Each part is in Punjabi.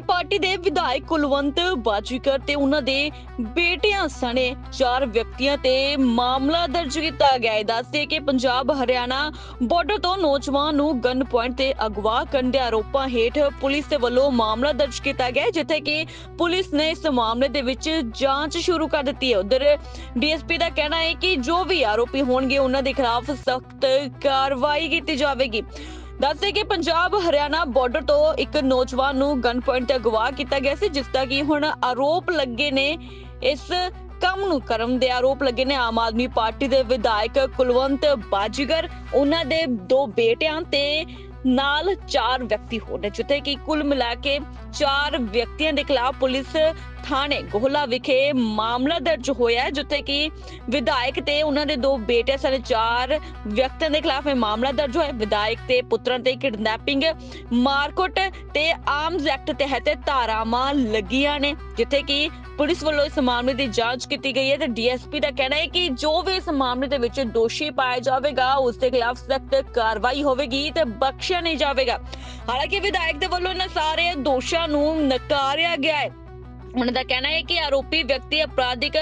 ਪਾਰਟੀ ਦੇ ਵਿਧਾਇਕ ਕੁਲਵੰਤ ਬਾਜੀਕਰ ਤੇ ਉਹਨਾਂ ਦੇ ਬੇਟਿਆਂ ਸਣੇ ਚਾਰ ਵਿਅਕਤੀਆਂ ਤੇ ਮਾਮਲਾ ਦਰਜ ਕੀਤਾ ਗਿਆ। ਹੈ ਦੱਸਦੇ ਕਿ ਪੰਜਾਬ, ਹਰਿਆਣਾ ਬਾਰਡਰ ਤੋਂ ਨੌਜਵਾਨ ਨੂੰ ਗਨ ਪੁਆਇੰਟ ਤੇ ਅਗਵਾ ਕਰਨ ਦੇ ਆਰੋਪਾਂ ਹੇਠ ਪੁਲਿਸ ਦੇ ਵੱਲੋਂ ਮਾਮਲਾ ਦਰਜ ਕੀਤਾ ਗਿਆ ਜਿੱਥੇ ਕਿ ਪੁਲਿਸ ਨੇ ਇਸ ਮਾਮਲੇ ਦੇ ਵਿੱਚ ਜਾਂਚ ਸ਼ੁਰੂ ਕਰ ਦਿੱਤੀ ਹੈ। ਉਧਰ ਡੀਐਸਪੀ ਦਾ ਕਹਿਣਾ ਹੈ ਕਿ ਜੋ ਵੀ ਆਰੋਪੀ ਹੋਣਗੇ, ਉਹਨਾਂ ਦੇ ਖਿਲਾਫ ਸਖਤ ਕਾਰਵਾਈ ਕੀਤੀ ਜਾਵੇਗੀ। ਦੱਸਦੇ ਕਿ ਪੰਜਾਬ ਹਰਿਆਣਾ ਬਾਰਡਰ ਤੋਂ ਇੱਕ ਨੌਜਵਾਨ ਨੂੰ ਗਨ ਪੁਆਇੰਟ ਤੇ ਅਗਵਾ ਕੀਤਾ ਗਿਆ ਸੀ, ਜਿਸ ਦਾ ਕਿ ਹੁਣ ਆਰੋਪ ਲੱਗੇ ਨੇ ਇਸ ਕੰਮ ਨੂੰ ਕਰਨ ਦੇ ਆਰੋਪ ਲੱਗੇ ਨੇ। ਆਮ ਆਦਮੀ ਪਾਰਟੀ ਦੇ ਵਿਧਾਇਕ ਕੁਲਵੰਤ ਬਾਜੀਗਰ, ਉਹਨਾਂ ਦੇ ਦੋ ਬੇਟਿਆਂ ਤੇ ਨਾਲ ਚਾਰ ਵਿਅਕਤੀ ਹੋਰ ਨੇ, ਜਿੱਥੇ ਕਿ ਕੁੱਲ ਮਿਲਾ ਕੇ ਚਾਰ ਵਿਅਕਤੀਆਂ ਦੇ ਖਿਲਾਫ ਪੁਲਿਸ ਥਾਣੇ ਗੋਹਲਾ ਵਿਖੇ ਮਾਮਲਾ ਦਰਜ ਹੋਇਆ ਜਿੱਥੇ ਕਿ ਵਿਧਾਇਕ ਤੇ ਉਹਨਾਂ ਦੇ ਦੋ ਬੇਟੇ ਸਨ, ਚਾਰ ਵਿਅਕਤੀਆਂ ਦੇ ਖਿਲਾਫ ਇਹ ਮਾਮਲਾ ਦਰਜ ਹੋਇਆ ਵਿਧਾਇਕ ਤੇ ਪੁੱਤਰਾਂ ਤੇ ਕਿਡਨੈਪਿੰਗ, ਮਾਰਕੁੱਟ ਤੇ ਆਰਮਜ਼ ਐਕਟ ਤਹਿਤ ਧਾਰਾਵਾਂ ਲੱਗੀਆਂ ਨੇ, ਜਿੱਥੇ ਕਿ ਪੁਲਿਸ ਵੱਲੋਂ ਇਸ ਮਾਮਲੇ ਦੀ ਜਾਂਚ ਕੀਤੀ ਗਈ ਹੈ ਤੇ ਡੀਐਸਪੀ ਦਾ ਕਹਿਣਾ ਹੈ ਕਿ ਜੋ ਵੀ ਇਸ ਮਾਮਲੇ ਦੇ ਵਿੱਚ ਦੋਸ਼ੀ ਪਾਇਆ ਜਾਵੇਗਾ, ਉਸ ਦੇ ਖਿਲਾਫ ਸਖਤ ਕਾਰਵਾਈ ਹੋਵੇਗੀ ਤੇ ਬਖਸ਼ ਬਖਸ਼ਿਆ ਨਹੀਂ ਜਾਵੇਗਾ। ਹਾਲਾਂਕਿ ਵਿਧਾਇਕ ਦੇ ਵੱਲੋਂ ਇਹਨਾਂ ਸਾਰੇ ਦੋਸ਼ਾਂ ਨੂੰ ਨਕਾਰਿਆ ਗਿਆ ਹੈ। ਉਹਨਾਂ ਦਾ ਕਹਿਣਾ ਹੈ ਕਿ ਆਰੋਪੀ ਵਿਅਕਤੀ ਅਪਰਾਧਿਕ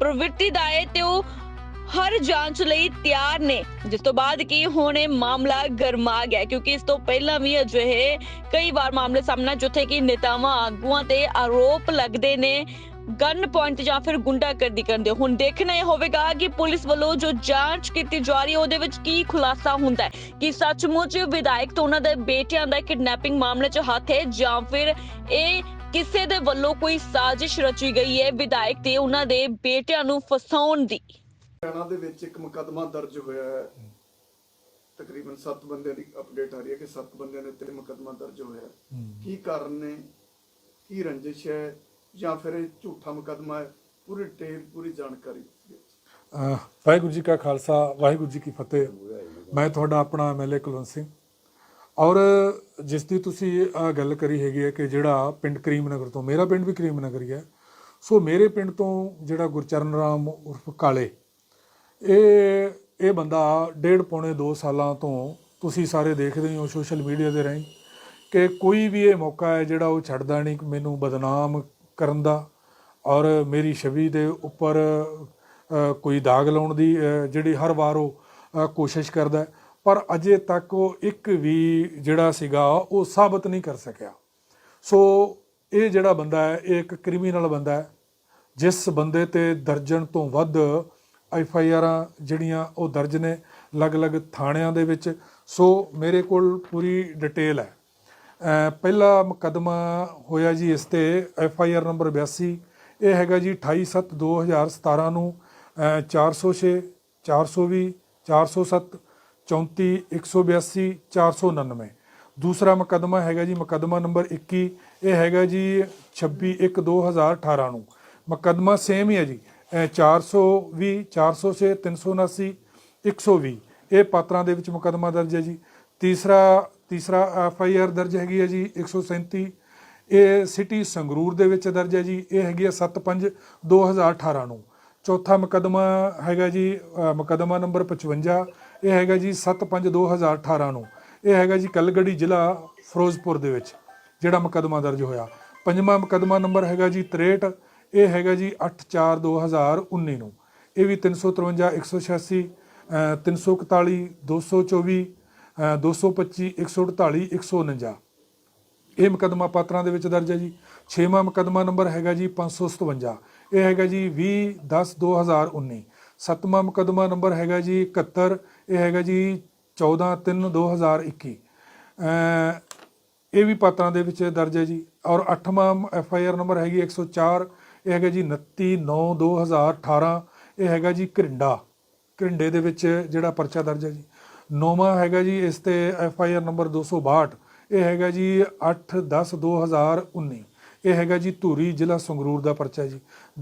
ਪ੍ਰਵਿਰਤੀ ਦਾ ਹੈ ਤੇ ਉਹ ਹਰ ਜਾਂਚ ਲਈ ਤਿਆਰ ਨੇ। ਜਿਸ ਤੋਂ ਬਾਅਦ ਕੀ ਹੁਣ ਇਹ ਮਾਮਲਾ ਗਰਮਾ ਗਿਆ ਕਿਉਂਕਿ ਇਸ ਤੋਂ ਪਹਿਲਾਂ ਵੀ ਅਜਿਹੇ ਕਈ ਵਾਰ ਮਾਮਲੇ ਸਾਹਮਣੇ ਜਿੱਥੇ ਕਿ ਨੇਤਾਵਾਂ ਆਗੂਆਂ ਤੇ ਆਰੋਪ ਲੱਗਦੇ ਨੇ ਗਨ ਪੁਆਇੰਟ ਜਾਂ ਫਿਰ ਗੁੰਡਾਗਰਦੀ ਕਰਦੇ ਹੁਣ ਦੇਖਣਾ ਇਹ ਹੋਵੇਗਾ ਕਿ ਪੁਲਿਸ ਵੱਲੋਂ ਜੋ ਜਾਂਚ ਕੀਤੀ ਜਾ ਰਹੀ ਹੈ ਉਹਦੇ ਵਿੱਚ ਕੀ ਖੁਲਾਸਾ ਹੁੰਦਾ ਹੈ? ਕਿ ਸੱਚਮੁੱਚ ਵਿਧਾਇਕ ਤੋਂ ਉਹਨਾਂ ਦੇ ਬੇਟਿਆਂ ਦਾ ਕਿਡਨੈਪਿੰਗ ਮਾਮਲੇ 'ਚ ਹੱਥ ਹੈ ਜਾਂ ਫਿਰ ਇਹ ਕਿਸੇ ਦੇ ਵੱਲੋਂ ਕੋਈ ਸਾਜ਼ਿਸ਼ ਰਚੀ ਗਈ ਹੈ ਵਿਧਾਇਕ ਤੇ ਉਹਨਾਂ ਦੇ ਬੇਟਿਆਂ ਨੂੰ ਫਸਾਉਣ ਦੀ? ਹਰਿਆਣਾ ਦੇ ਵਿੱਚ ਇੱਕ ਮੁਕੱਦਮਾ ਦਰਜ ਹੋਇਆ ਹੈ। ਤਕਰੀਬਨ 7 ਬੰਦਿਆਂ ਦੀ ਅਪਡੇਟ ਆ ਰਹੀ ਹੈ ਕਿ 7 ਬੰਦਿਆਂ ਦੇ ਉੱਤੇ ਮੁਕੱਦਮਾ ਦਰਜ ਹੋਇਆ ਹੈ। ਕੀ ਕਾਰਨ ਨੇ? ਕੀ ਰੰਜਿਸ਼ ਹੈ? ਜਾਂ ਫਿਰ ਇਹ ਝੂਠਾ ਮੁਕੱਦਮਾ ਹੈ, ਪੂਰੀ ਡਿਟੇਲ ਪੂਰੀ ਜਾਣਕਾਰੀ ਅਹ, ਵਾਹਿਗੁਰੂ ਜੀ ਕਾ ਖਾਲਸਾ, ਵਾਹਿਗੁਰੂ ਜੀ ਕੀ ਫਤਿਹ। ਮੈਂ ਤੁਹਾਡਾ ਆਪਣਾ ਐਮਐਲਏ ਕੁਲਵੰਤ ਸਿੰਘ। ਔਰ ਜਿਸ ਦੀ ਤੁਸੀਂ ਆ ਗੱਲ ਕਰੀ ਹੈਗੀ ਹੈ ਕਿ ਜਿਹੜਾ ਪਿੰਡ ਕਰੀਮਨਗਰ ਤੋਂ, ਮੇਰਾ ਪਿੰਡ ਵੀ ਕਰੀਮਨਗਰ ਹੀ ਹੈ। ਸੋ ਮੇਰੇ ਪਿੰਡ ਤੋਂ ਜਿਹੜਾ ਗੁਰਚਰਨ ਰਾਮ ਉਰਫ ਕਾਲੇ, ਇਹ ਇਹ ਬੰਦਾ ਡੇਢ ਪੌਣੇ 2 ਸਾਲਾਂ ਤੋਂ ਤੁਸੀਂ ਸਾਰੇ ਦੇਖਦੇ ਹੋ ਸੋਸ਼ਲ ਮੀਡੀਆ ਦੇ ਰਾਹੀਂ ਕਿ ਕੋਈ ਵੀ ਇਹ ਮੌਕਾ ਹੈ ਜਿਹੜਾ ਉਹ ਛੱਡਦਾ ਨਹੀਂ ਕਿ ਮੈਨੂੰ ਬਦਨਾਮ ਕਰਨ ਦਾ ਔਰ ਮੇਰੀ ਛਵੀ ਦੇ ਉੱਪਰ ਕੋਈ ਦਾਗ ਲਾਉਣ ਦੀ ਜਿਹੜੀ ਹਰ ਵਾਰ ਉਹ ਕੋਸ਼ਿਸ਼ ਕਰਦਾ ਪਰ ਅਜੇ ਤੱਕ ਉਹ ਇੱਕ ਵੀ ਜਿਹੜਾ ਸੀਗਾ, ਉਹ ਸਾਬਤ ਨਹੀਂ ਕਰ ਸਕਿਆ। ਸੋ ਇਹ ਜਿਹੜਾ ਬੰਦਾ ਹੈ, ਇਹ ਇੱਕ ਕ੍ਰਿਮੀਨਲ ਬੰਦਾ ਹੈ। ਜਿਸ ਬੰਦੇ ਤੇ ਦਰਜਨ ਤੋਂ ਵੱਧ ਐਫ ਆਈ ਆਰਾਂ ਜਿਹੜੀਆਂ ਉਹ ਦਰਜ ਨੇ, ਅਲੱਗ-ਅਲੱਗ ਥਾਣਿਆਂ ਦੇ ਵਿੱਚ। ਸੋ ਮੇਰੇ ਕੋਲ ਪੂਰੀ ਡਿਟੇਲ ਹੈ। ਪਹਿਲਾ ਮੁਕੱਦਮਾ ਹੋਇਆ ਜੀ ਇਸ ਤੇ ਐਫ ਆਈ ਆਰ ਨੰਬਰ 82 ਇਹ ਹੈਗਾ ਜੀ 28/7/2017 ਨੂੰ, ਅਹ 406 420 407 34 182 499 ਦੂਸਰਾ ਮੁਕੱਦਮਾ ਹੈਗਾ ਜੀ ਮੁਕੱਦਮਾ ਨੰਬਰ 21 ਇਹ ਹੈਗਾ ਜੀ 26/1/2018 ਨੂੰ। ਮੁਕੱਦਮਾ ਸੇਮ ਹੀ ਹੈ ਜੀ, ਅਹ 420 406 379 120 ਇਹ ਪਾਤਰਾਂ ਦੇ ਵਿੱਚ ਮੁਕੱਦਮਾ ਦਰਜ ਹੈ ਜੀ। ਤੀਸਰਾ ਤੀਸਰਾ ਐਫ ਆਈ ਆਰ ਦਰਜ ਹੈਗੀ ਹੈ ਜੀ 137 ਇਹ ਸਿਟੀ ਸੰਗਰੂਰ ਦੇ ਵਿੱਚ ਦਰਜ ਹੈ ਜੀ। ਇਹ ਹੈਗੀ ਹੈ 75 2018 ਨੂੰ। ਚੌਥਾ ਮੁਕੱਦਮਾ ਹੈਗਾ ਜੀ ਅ, ਮੁਕੱਦਮਾ ਨੰਬਰ 55 ਇਹ ਹੈਗਾ ਜੀ 75 2018 ਨੂੰ। ਇਹ ਹੈਗਾ ਜੀ ਕਲਗੜੀ ਜ਼ਿਲ੍ਹਾ ਫਿਰੋਜ਼ਪੁਰ ਦੇ ਵਿੱਚ ਜਿਹੜਾ ਮੁਕੱਦਮਾ ਦਰਜ ਹੋਇਆ। ਪੰਜਵਾਂ ਮੁਕੱਦਮਾ ਨੰਬਰ ਹੈਗਾ ਜੀ 63 ਇਹ ਹੈਗਾ ਜੀ 8/4 2019 ਨੂੰ। ਇਹ ਵੀ 353 186 ਅ, 341 224 ਅ, 225 148 149 ਇਹ ਮੁਕੱਦਮਾ ਪਾਤਰਾਂ ਦੇ ਵਿੱਚ ਦਰਜ ਹੈ ਜੀ। 6ਵਾਂ ਮੁਕੱਦਮਾ ਨੰਬਰ ਹੈਗਾ ਜੀ 557 ਇਹ ਹੈਗਾ ਜੀ 20 10 2019 ਸੱਤਵਾਂ ਮੁਕੱਦਮਾ ਨੰਬਰ ਹੈਗਾ ਜੀ 71 ਇਹ ਹੈਗਾ ਜੀ 14 3 2021 ਅਹ ਇਹ ਵੀ ਪਾਤਰਾਂ ਦੇ ਵਿੱਚ ਦਰਜ ਹੈ ਜੀ। ਔਰ 8ਵਾਂ ਐਫ ਆਈ ਆਰ ਨੰਬਰ ਹੈਗੀ 104 ਇਹ ਹੈਗਾ ਜੀ 29 9 2018 ਇਹ ਹੈਗਾ ਜੀ ਘਰਿੰਡਾ। ਘਰਿੰਡੇ ਦੇ ਵਿੱਚ ਜਿਹੜਾ ਪਰਚਾ ਦਰਜ ਹੈ ਜੀ। ਨੌਵਾਂ ਹੈਗਾ ਜੀ, ਇਸ ਤੇ ਐਫ ਆਈ ਆਰ ਨੰਬਰ 262 ਇਹ ਹੈਗਾ ਜੀ 8 10 2019 ਇਹ ਹੈਗਾ ਜੀ ਧੂਰੀ ਜ਼ਿਲ੍ਹਾ ਸੰਗਰੂਰ ਦਾ ਪਰਚਾ ਜੀ।